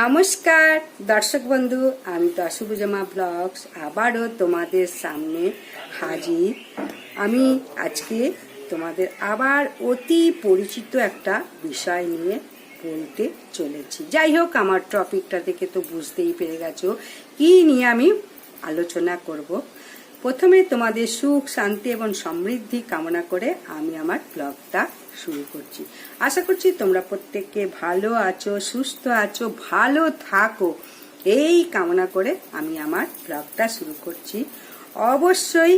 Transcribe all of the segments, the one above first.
নমস্কার, দর্শক বন্ধু, আমি দশভুজমা ব্লগস আবারও তোমাদের সামনে হাজির। আমি আজকে তোমাদের আবার অতি পরিচিত একটা বিষয় নিয়ে বলতে চলেছি। যাই হোক, আমার টপিকটা দেখে তো বুঝতেই পেরে গেছো কি নিয়ে আমি আলোচনা করব। প্রথমে তোমাদের সুখ, শান্তি এবং সমৃদ্ধি কামনা করে আমি আমার ব্লগটা শুরু করছি। আশা করছি তোমরা প্রত্যেককে ভালো আছো, সুস্থ আছো, ভালো থাকো। এই কামনা করে আমি আমার ব্লগটা শুরু করছি। অবশ্যই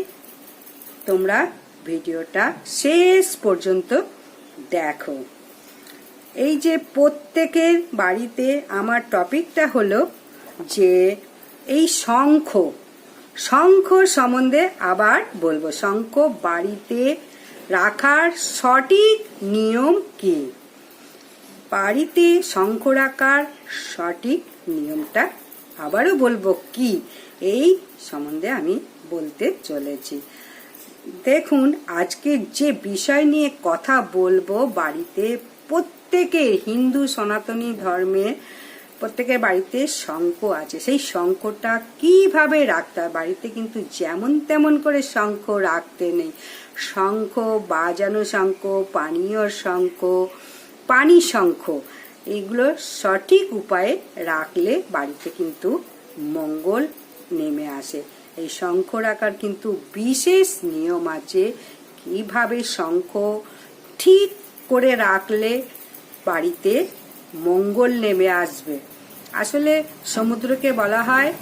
তোমরা ভিডিওটা শেষ পর্যন্ত দেখো। এই যে প্রত্যেকের বাড়িতে আমার টপিকটা হলো যে এই শঙ্খ। শঙ্খ সম্বন্ধে আবার বলব, শঙ্খ বাড়িতে রাখার সঠিক নিয়ম কি? বাড়িতে শঙ্খ রাখার সঠিক নিয়মটা আবারও বলব কি? এই সম্বন্ধে আমি বলতে চলেছি। দেখুন, আজকে যে বিষয় নিয়ে কথা বলব, বাড়িতে প্রত্যেকের হিন্দু, সনাতনী ধর্মে প্রত্যেকের বাড়িতে শঙ্খ আছে। সেই শঙ্খটা কীভাবে রাখতে হয়? বাড়িতে কিন্তু যেমন তেমন করে শঙ্খ রাখতে নেই। শঙ্খ, বাজানো শঙ্খ পানীয় শঙ্খ, পানি শঙ্খ, এগুলো সঠিক উপায়ে রাখলে বাড়িতে কিন্তু মঙ্গল নেমে আসে। এই শঙ্খ রাখার কিন্তু বিশেষ নিয়ম আছে। কীভাবে শঙ্খ ঠিক করে রাখলে বাড়িতে মঙ্গল নেমে আসবে? আসলে সমুদ্রকে বলা হয়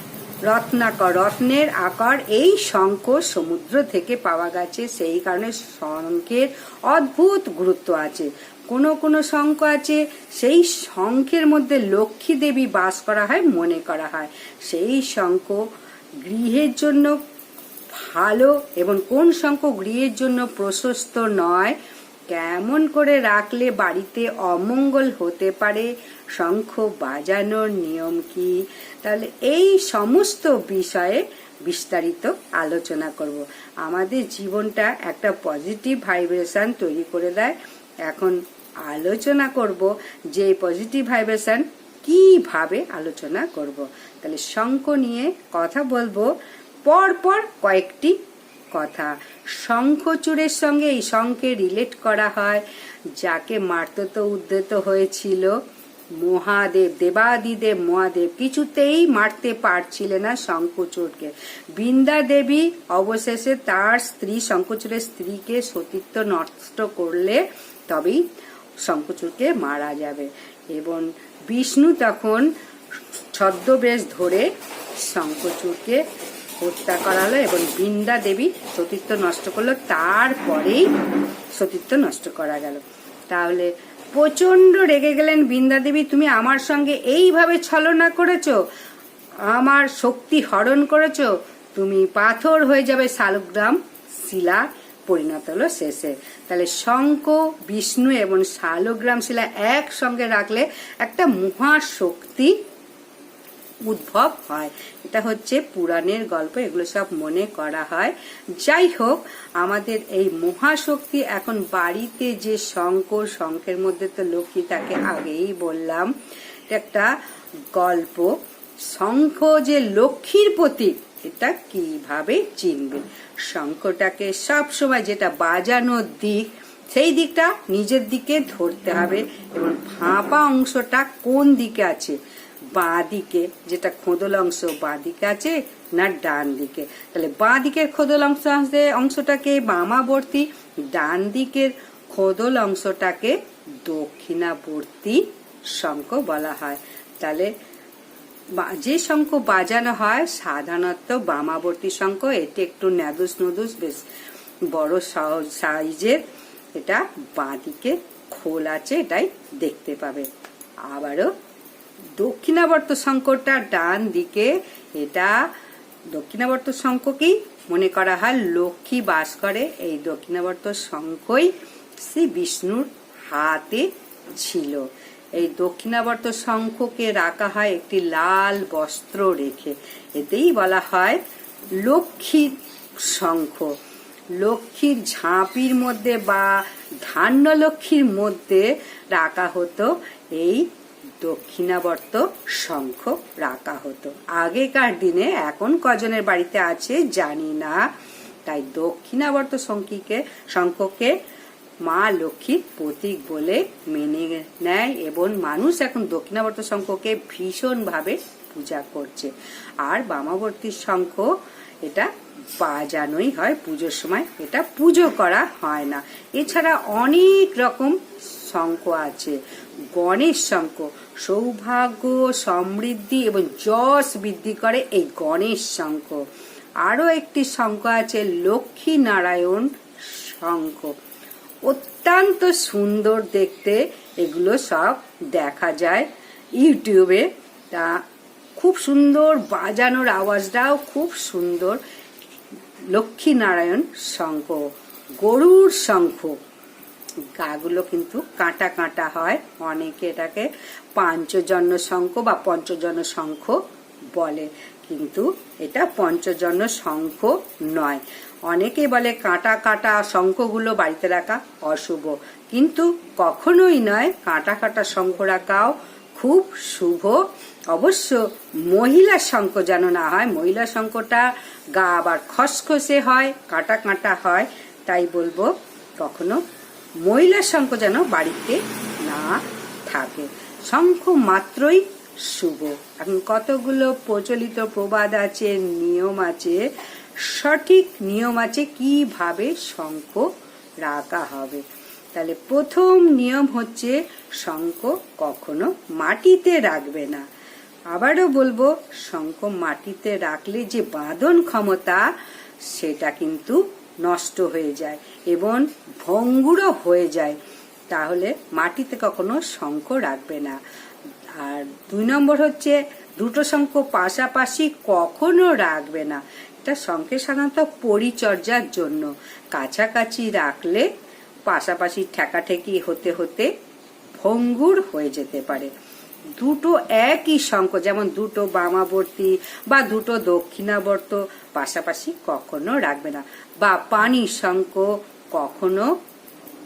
রত্নাকর, রত্নের আকার এই শঙ্খ সমুদ্র থেকে পাওয়া গেছে। সেই কারণে শঙ্খের অদ্ভুত গুরুত্ব আছে। কোনো কোনো শঙ্খ আছে, সেই শঙ্খের মধ্যে লক্ষ্মী দেবী বাস করা হয়, মনে করা হয়। সেই শঙ্খ গৃহের জন্য ভালো এবং কোন শঙ্খ গৃহের জন্য প্রশস্ত নয় কেমন করে রাখলে বাড়িতে অমঙ্গল হতে পারে? শঙ্খ বাজানোর নিয়ম কি? তাহলে এই সমস্ত বিষয়ে বিস্তারিত আলোচনা করব। আমাদের জীবনটা একটা পজিটিভ ভাইব্রেশন তৈরি করে দেয়। এখন আলোচনা করব যে পজিটিভ ভাইব্রেশন কীভাবে আলোচনা করব। তাহলে শঙ্খ নিয়ে কথা বলব। পরপর কয়েকটি কথা। শঙ্খচূড়ের সঙ্গে এই শঙ্খে রিলেট করা হয়, যাকে মারতত উদ্যত হয়েছিল। মহাদেব, দেবাদিদেব, মহাদেব কিছুতেই মারতে পারছিলেন না শঙ্খচূড়কে। বৃন্দা দেবী অবশেষে তার স্ত্রী, শঙ্খচূড়ের স্ত্রীকে সতীত্ব নষ্ট করলে তবেই শঙ্খচূড়কে মারা যাবে। এবং বিষ্ণু তখন ছদ্মবেশ ধরে শঙ্খচূড়কে হত্যা করালো এবং বৃন্দা দেবী সতীত্ব নষ্ট করল, তারপরেই সতীত্ব নষ্ট করা গেল। তাহলে প্রচণ্ড রেগে গেলেন বৃন্দা দেবী, তুমি আমার সঙ্গে এইভাবে ছলনা করেছ? আমার শক্তি হরণ করেছ? তুমি পাথর হয়ে যাবে শালগ্রাম শিলা, পরিণত হলো শেষে। তাহলে শঙ্খ, বিষ্ণু এবং শালগ্রাম শিলা একসঙ্গে রাখলে একটা মহাশক্তি উদ্ভব হয়। এটা হচ্ছে পুরাণের গল্প, এগুলো সব মনে করা হয়। যাই হোক, আমাদের এই মহাশক্তি এখন বাড়িতে যে শঙ্খ শঙ্খের মধ্যে তো লক্ষ্মী তাকে আগেই বললাম একটা গল্প। শঙ্খ যে লক্ষ্মীর প্রতীক, এটা কীভাবে চিনবে? শঙ্খটাকে সব সময় যেটা বাজানোর দিক, সেই দিকটা নিজের দিকে ধরতে হবে। এবং ফাঁপা অংশটা কোন দিকে আছে? বাঁ দিকে যেটা খোদল অংশ বাঁ দিকে আছে না ডান দিকে। তাহলে বাঁ দিকের খোদল অংশ অংশটাকে বামাবর্তী ডান দিকের খোদল অংশটাকে দক্ষিণাবর্তী শঙ্খ বলা হয়। তাহলে যে শঙ্খ বাজানো হয় সাধারণত বামাবর্তী শঙ্খ, এটি একটু ন্যাদুস নদুস, বেশ বড় সাইজের, এটা বাঁ দিকে খোল আছে, এটাই দেখতে পাবে। আবারও দক্ষিণাবর্ত শঙ্করটা ডান দিকে, এটা দক্ষিণাবর্ত শঙ্খকেই মনে করা হয় লক্ষ্মী বাস করে। এই দক্ষিণাবর্ত শঙ্খই শ্রী বিষ্ণুর হাতে ছিল। এই দক্ষিণাবর্ত শঙ্খকে রাখা হয় একটি লাল বস্ত্র রেখে। এতেই বলা হয় লক্ষ্মী শঙ্খ লক্ষ্মীর ঝাঁপির মধ্যে বা ধান্য লক্ষ্মীর মধ্যে রাখা হতো এই দক্ষিণাবর্ত শঙ্খ রাখা হতো। আগেকার দিনে এখন কজনের বাড়িতে আছে জানি না। তাই দক্ষিণাবর্ত শঙ্কিকে শঙ্খকে মা লক্ষ্মীর প্রতীক বলে মেনে নেয় এবং মানুষ এখন দক্ষিণাবর্ত শঙ্খকে ভীষণভাবে পূজা করছে। আর বামাবর্তী শঙ্খ এটা বাজানোই হয়, পুজোর সময় এটা পুজো করা হয় না। এছাড়া অনেক রকম শঙ্খ আছে। গণেশ শঙ্খ। সৌভাগ্য, সমৃদ্ধি এবং যশ বৃদ্ধি করে এই গণেশ শঙ্খ। আরও একটি শঙ্খ আছে লক্ষ্মী নারায়ণ শঙ্খ। অত্যন্ত সুন্দর দেখতে, এগুলো সব দেখা যায় ইউটিউবে। তা খুব সুন্দর বাজানোর আওয়াজটাও খুব সুন্দর। লক্ষ্মীনারায়ণ শঙ্খ, গরুর শঙ্খ। গাগুলো কিন্তু কাঁটা কাঁটা হয়। অনেকে এটাকে পাঞ্চজন্য শঙ্খ বা পঞ্চজন্য শঙ্খ বলে। কিন্তু এটা পঞ্চজন্য শঙ্খ নয়। অনেকে বলে কাঁটা কাঁটা শঙ্খগুলো বাড়িতে রাখা অশুভ। কিন্তু কখনোই নয়, কাঁটা কাঁটা শঙ্খ রাখাও খুব শুভ। অবশ্য মহিলা শঙ্খ যেন না হয় মহিলা শঙ্খটা গা আবার খসখসে হয়, কাঁটা কাঁটা হয়, তাই বলব কখনো মহিলা শঙ্খ যেন বাড়িতে না থাকে। শঙ্খ মাত্রই শুভ। এখন কতগুলো প্রচলিত প্রবাদ আছে, নিয়ম আছে, সঠিক নিয়ম আছে, কীভাবে শঙ্খ রাখা হবে? তাহলে প্রথম নিয়ম হচ্ছে শঙ্খ কখনো মাটিতে রাখবে না। আবারও বলব, শঙ্খ মাটিতে রাখলে যে বাঁধন ক্ষমতা, সেটা কিন্তু নষ্ট হয়ে যায় এবং ভঙ্গুরও হয়ে যায়, তাহলে মাটিতে কখনো শঙ্খ রাখবে না। আর দুই নম্বর হচ্ছে, দুটো শঙ্খ পাশাপাশি কখনো রাখবে না। এটা শঙ্খের সাধারণত পরিচর্যার জন্য। কাছাকাছি রাখলে পাশাপাশি ঠেকাঠেকি হতে হতে ভঙ্গুর হয়ে যেতে পারে। দুটো একই শঙ্খ, যেমন দুটো বামাবর্তী বা দুটো দক্ষিণাবর্ত, পাশাপাশি কখনো রাখবে না। বা পানির শঙ্খ কখনো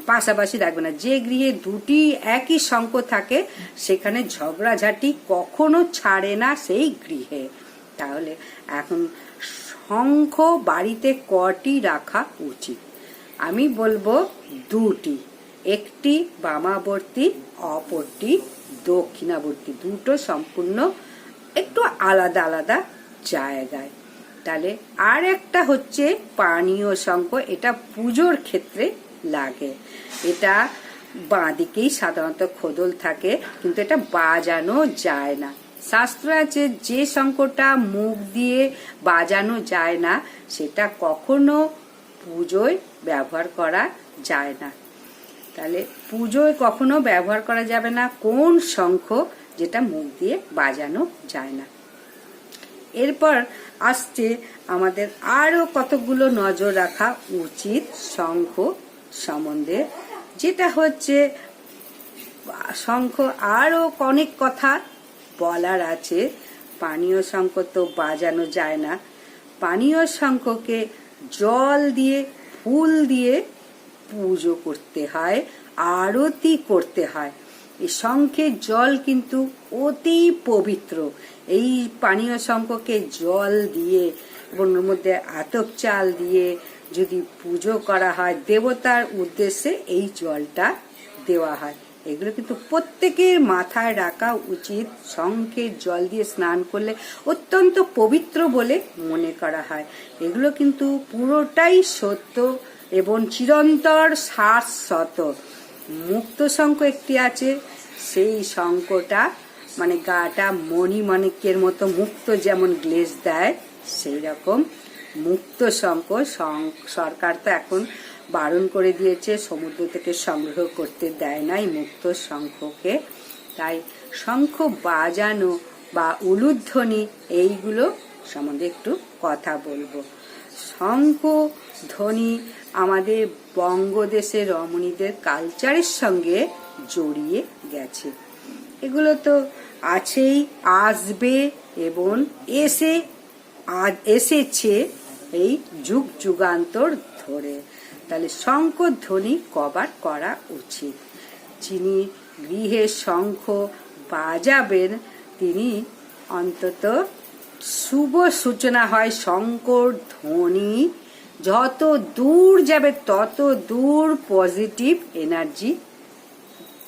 পাশাপাশি রাখবে না। যে গৃহে দুটি একই শঙ্খ থাকে, সেখানে ঝগড়াঝাটি কখনো ছাড়ে না সেই গৃহে। তাহলে এখন শঙ্খ বাড়িতে কটি রাখা উচিত? আমি বলব দুটি, একটি বামাবর্তী, অপরটি দক্ষিণাবর্তী দুটো সম্পূর্ণ একটু আলাদা আলাদা জায়গায়। তাহলে আর একটা হচ্ছে পানীয় শঙ্খ, এটা পুজোর ক্ষেত্রে লাগে। এটা বাঁদিকেই সাধারণত খোদল থাকে, কিন্তু এটা বাজানো যায় না। শাস্ত্র আছে, যে শঙ্কটা মুখ দিয়ে বাজানো যায় না, সেটা কখনো পুজোয় ব্যবহার করা যায় না। তাহলে পুজোয় কখনো ব্যবহার করা যাবে না কোন শঙ্খ যেটা মুখ দিয়ে বাজানো যায় না। এরপর আসছে আমাদের আরও কতগুলো নজর রাখা উচিত শঙ্খ সম্বন্ধে, যেটা হচ্ছে শঙ্খ আরও অনেক কথা বলার আছে। পানীয় শঙ্খ তো বাজানো যায় না। পানীয় শঙ্খকে জল দিয়ে, ফুল দিয়ে পুজো করতে হয়, আরতি করতে হয়। এই শঙ্খের জল কিন্তু অতি পবিত্র। এই পানীয় শঙ্খকে জল দিয়ে এবং ওর মধ্যে আতক চাল দিয়ে যদি পুজো করা হয়, দেবতার উদ্দেশ্যে এই জলটা দেওয়া হয়। এগুলো কিন্তু প্রত্যেকের মাথায় রাখা উচিত। শঙ্খের জল দিয়ে স্নান করলে অত্যন্ত পবিত্র বলে মনে করা হয়। এগুলো কিন্তু পুরোটাই সত্য। এবং চিরন্তর শাশ্বত মুক্ত শঙ্খ একটি আছে, সেই শঙ্খটা মানে গাটা মণিমাণিক্যের মতো মুক্ত যেমন গ্লেজ দেয়, সেই রকম মুক্ত শঙ্খ সরকার তো এখন বারণ করে দিয়েছে, সমুদ্র থেকে সংগ্রহ করতে দেয় নাই মুক্ত শঙ্খকে। তাই শঙ্খ বাজানো বা উলুধ্বনি, এইগুলো সম্বন্ধে একটু কথা বলব। শঙ্খ ধ্বনি আমাদের বঙ্গদেশের রমণীদের কালচারের সঙ্গে জড়িয়ে গেছে। এগুলো তো আছেই, আসবে এবং এসে এসেছে এই যুগ যুগান্তর ধরে। তাহলে শঙ্খ ধ্বনি কবার করা উচিত? যিনি গৃহে শঙ্খ বাজাবেন, তিনি অন্তত শুভ সূচনা হয় শঙ্কর ধ্বনি। যত দূর যাবে, তত দূর পজিটিভ এনার্জি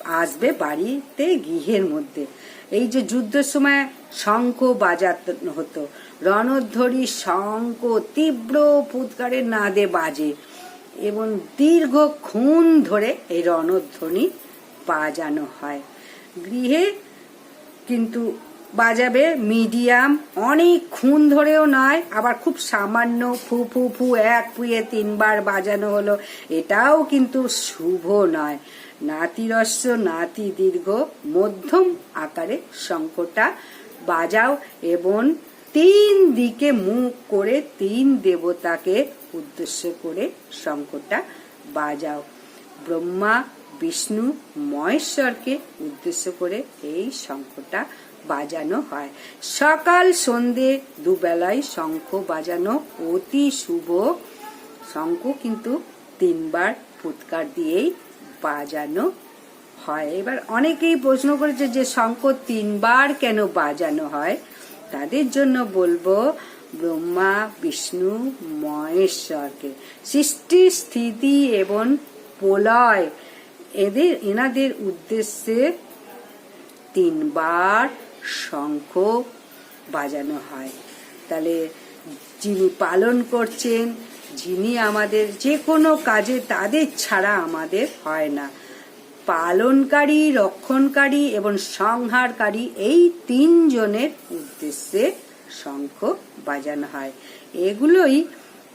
আসবে বাড়িতে গৃহের মধ্যে। এই যে যুদ্ধের সময় শঙ্খ বাজানো হতো রণধ্বরি শঙ্খ তীব্র ফুৎকারের নাদে বাজে এবং দীর্ঘক্ষণ ধরে এই রণধ্বনি বাজানো হয়। গৃহে কিন্তু বাজাবে মিডিয়াম, অনেক খুন ধরেও নয়, আবার খুব সামান্য ফু ফু ফু, এক পুয়ে তিনবার বাজানো হলো, এটাও কিন্তু শুভ নয়। নাতিরস্য নাতি দীর্ঘ, মধ্যম আকারে শঙ্কটা বাজাও এবং তিন দিকে মুখ করে তিন দেবতাকে উদ্দেশ্য করে শঙ্কটা বাজাও। ব্রহ্মা, বিষ্ণু, মহেশ্বরকে উদ্দেশ্য করে এই শঙ্খটা বাজানো হয়। সকাল, সন্ধে, দুবেলায় শঙ্খ বাজানো অতি শুভ। শঙ্খ কিন্তু তিনবার ফুৎকার দিয়েই বাজানো হয়। এবার অনেকেই প্রশ্ন করেছে যে শঙ্খ তিনবার কেন বাজানো হয়? তাদের জন্য বলব, ব্রহ্মা, বিষ্ণু, মহেশ্বরকে। সৃষ্টি, স্থিতি এবং প্রলয়, এদের, এনাদের উদ্দেশ্যে তিনবার শঙ্খ বাজানো হয়। তাহলে যিনি পালন করছেন, যিনি আমাদের যে কোনো কাজে তাদের ছাড়া আমাদের হয় না। পালনকারী, রক্ষণকারী এবং সংহারকারী এই তিনজনের উদ্দেশ্যে শঙ্খ বাজানো হয়। এগুলোই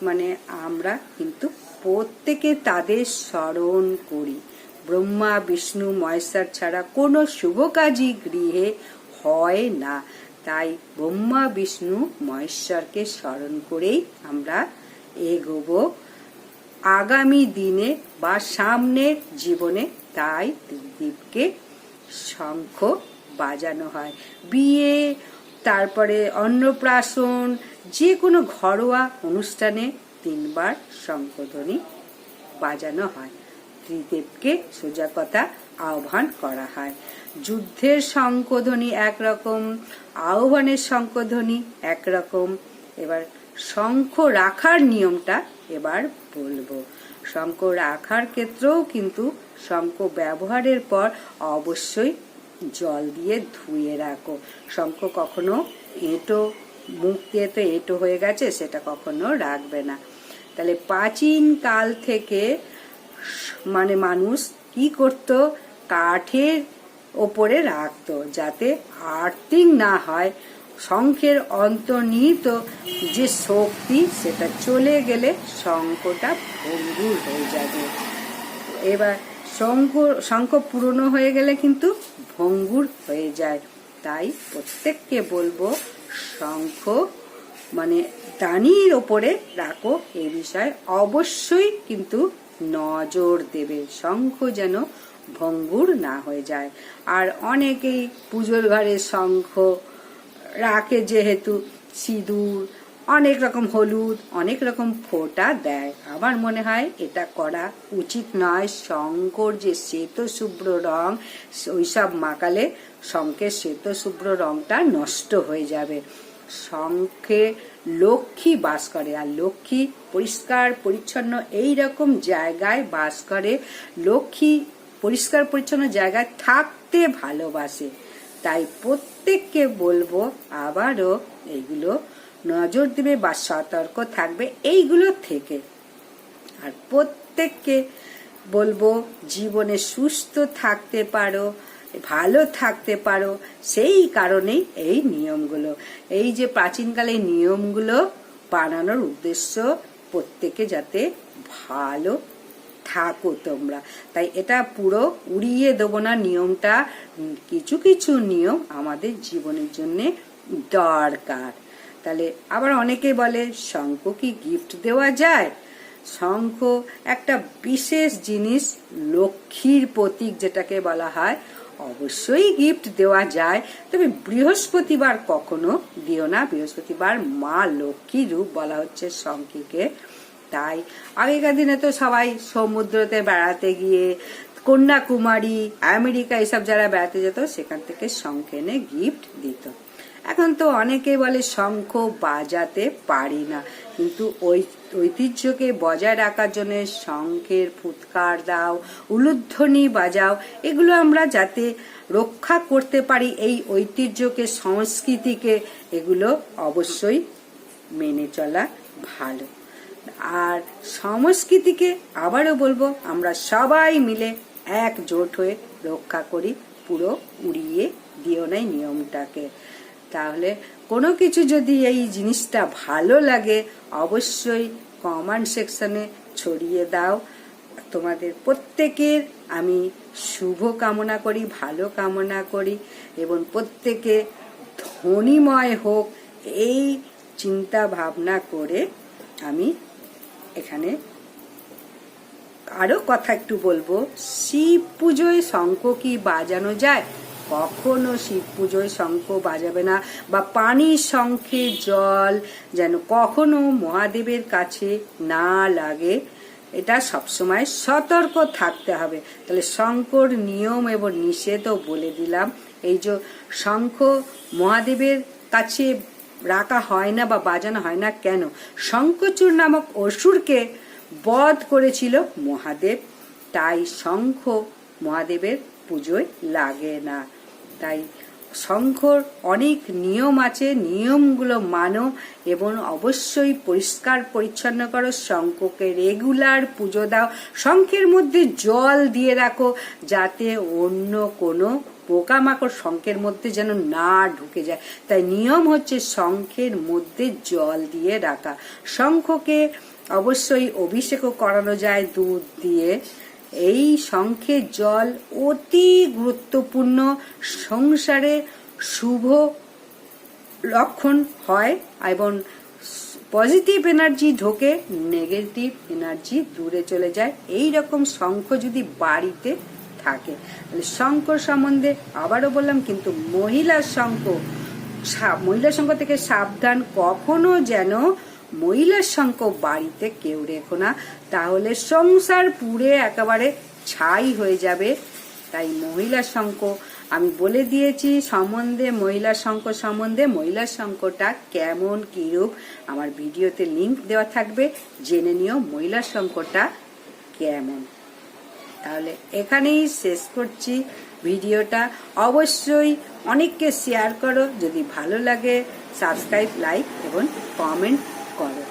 মানে আমরা কিন্তু প্রত্যেকে তাদের স্মরণ করি। ব্রহ্মা, বিষ্ণু, মহেশ্বর ছাড়া কোনো শুভ কাজই গৃহে হয় না। তাই ব্রহ্মা, বিষ্ণু, মহেশ্বরকে স্মরণ করেই আমরা এগোবো। আগামী দিনে বা সামনের জীবনে তাই দ্বীপকে শঙ্খ বাজানো হয়। বিয়ে, তারপরে অন্নপ্রাশন যে কোনো ঘরোয়া অনুষ্ঠানে তিনবার শঙ্খধ্বনি বাজানো হয়। ত্রিদেবকে সোজা কথা আহ্বান করা হয়। যুদ্ধের শঙ্খধ্বনি একরকম, আহ্বানের শঙ্খধ্বনি একরকম। এবার শঙ্খ রাখার নিয়মটা এবার বলব। শঙ্খ রাখার ক্ষেত্রেও কিন্তু শঙ্খ ব্যবহারের পর অবশ্যই জল দিয়ে ধুয়ে রাখো। শঙ্খ কখনো এঁটো, মুখ দিয়ে তো এঁটো হয়ে গেছে, সেটা কখনো রাখবে না। তাহলে প্রাচীন কাল থেকে মানে মানুষ কি করত? কাঠের ওপরে রাখতো যাতে আর্থিং না হয়। শঙ্খের অন্তর্নিহিত যে শক্তি, সেটা চলে গেলে শঙ্খটা ভঙ্গুর হয়ে যাবে। এবার শঙ্খ শঙ্খ পুরনো হয়ে গেলে কিন্তু ভঙ্গুর হয়ে যায়। তাই প্রত্যেককে বলব শঙ্খ মানে দানির ওপরে রাখো এ বিষয়ে। অবশ্যই কিন্তু নজর দেবে। শঙ্খ যেন ভঙ্গুর না হয়ে যায়। আর অনেকেই পুজোর ঘরে শঙ্খ রাখে যেহেতু সিঁদুর, অনেক রকম হলুদ, অনেক রকম ফোঁটা দেয়। আমার মনে হয় এটা করা উচিত নয়। শঙ্কর যে শ্বেত শুভ্র রং, ওইসব মাকালে শঙ্কের শ্বেত শুভ্র রংটা নষ্ট হয়ে যাবে। শঙ্খে লক্ষ্মী বাস করে। আর লক্ষ্মী পরিষ্কার, পরিচ্ছন্ন এই রকম জায়গায় বাস করে। লক্ষ্মী পরিষ্কার, পরিচ্ছন্ন জায়গায় থাকতে ভালোবাসে। তাই প্রত্যেককে বলব, আবারও এইগুলো নজর দেবে বা সতর্ক থাকবে এইগুলো থেকে। আর প্রত্যেককে বলব, জীবনে সুস্থ থাকতে পারো। ভালো থাকতে পারো। সেই কারণেই এই নিয়মগুলো। এই যে প্রাচীনকালে নিয়মগুলো বানানোর উদ্দেশ্য প্রত্যেকে যাতে ভালো থাকো তোমরা। তাই এটা পুরো উড়িয়ে দেবো না। নিয়মটা কিছু কিছু নিয়ম আমাদের জীবনের জন্য দরকার। তাহলে আবার অনেকে বলে শঙ্খ কি গিফট দেওয়া যায়? শঙ্খ একটা বিশেষ জিনিস, লক্ষ্মীর প্রতীক যেটাকে বলা হয়। অবশ্যই গিফট দেওয়া যায়। তবে বৃহস্পতিবার কখনো দিও না। বৃহস্পতিবার মা লক্ষ্মী রূপ বলা হচ্ছে শঙ্কিকে তাই আগেকার দিনে তো সবাই সমুদ্রতে বেড়াতে গিয়ে কন্যাকুমারী, আমেরিকা, এসব যারা বেড়াতে যেত, সেখান থেকে শঙ্খ এনে গিফট দিত। এখন তো অনেকে বলে শঙ্খ বাজাতে পারি না, কিন্তু ওই ঐতিহ্যকে বজায় রাখার জন্য শঙ্খের ফুৎকার দাও, উলুধ্বনি বাজাও, এগুলো আমরা যাতে রক্ষা করতে পারি এই ঐতিহ্যকে, সংস্কৃতিকে, এগুলো অবশ্যই মেনে চলা ভালো। আর সংস্কৃতিকে আবারও বলব, আমরা সবাই মিলে একজোট হয়ে রক্ষা করি, পুরো উড়িয়ে দিও নাই নিয়মটাকে। তাহলে কোনো কিছু যদি এই জিনিসটা ভালো লাগে, অবশ্যই কমেন্ট সেকশনে ছড়িয়ে দাও। তোমাদের প্রত্যেকের আমি শুভ কামনা করি, ভালো কামনা করি এবং প্রত্যেকে ধনীময় হোক এই চিন্তা ভাবনা করে আমি এখানে আরও কথা একটু বলব। শিব পুজোয় শঙ্খ কি বাজানো যায়? কখনো শিব পুজোয় শঙ্খ বাজাবে না বা পানির শঙ্খে জল যেন কখনো মহাদেবের কাছে না লাগে। এটা সবসময় সতর্ক থাকতে হবে। তাহলে শঙ্কর নিয়ম এবং নিষেধও বলে দিলাম। এই যে শঙ্খ মহাদেবের কাছে রাখা হয় না বা বাজানো হয় না কেন? শঙ্কচূর নামক অসুরকে বধ করেছিল মহাদেব। তাই শঙ্খ মহাদেবের পুজোয় লাগে না। তাই শঙ্খর অনেক নিয়ম আছে, নিয়মগুলো মানো এবং অবশ্যই পরিষ্কার পরিচ্ছন্ন করো। শঙ্খকে রেগুলার পুজো দাও। শঙ্খের মধ্যে জল দিয়ে রাখো যাতে অন্য কোনো পোকামাকড় শঙ্খের মধ্যে যেন না ঢুকে যায়। তাই নিয়ম হচ্ছে শঙ্খের মধ্যে জল দিয়ে রাখা। শঙ্খকে অবশ্যই অভিষেকও করানো যায়, দুধ দিয়ে। এই শঙ্খের জল অতি গুরুত্বপূর্ণ। সংসারে শুভ লক্ষণ হয় এবং পজিটিভ এনার্জি ঢোকে নেগেটিভ এনার্জি দূরে চলে যায়। এই রকম শঙ্খ যদি বাড়িতে থাকে শঙ্খ সম্বন্ধে আবারও বললাম, কিন্তু মহিলার শঙ্খ মহিলা শঙ্খ থেকে সাবধান কখনো যেন মহিলার শঙ্খ বাড়িতে কেউ রেখো না, তাহলে সংসার পুড়ে একেবারে ছাই হয়ে যাবে। তাই মহিলার শঙ্খ আমি বলে দিয়েছি সম্বন্ধে মহিলা শঙ্খ সম্বন্ধে মহিলার শঙ্খটা কেমন কিরূপ, আমার ভিডিওতে লিংক দেওয়া থাকবে, জেনে নিও মহিলার শঙ্খটা কেমন। তাহলে এখানেই শেষ করছি ভিডিওটা। অবশ্যই অনেককে শেয়ার করো, যদি ভালো লাগে সাবস্ক্রাইব লাইক এবং কমেন্ট করে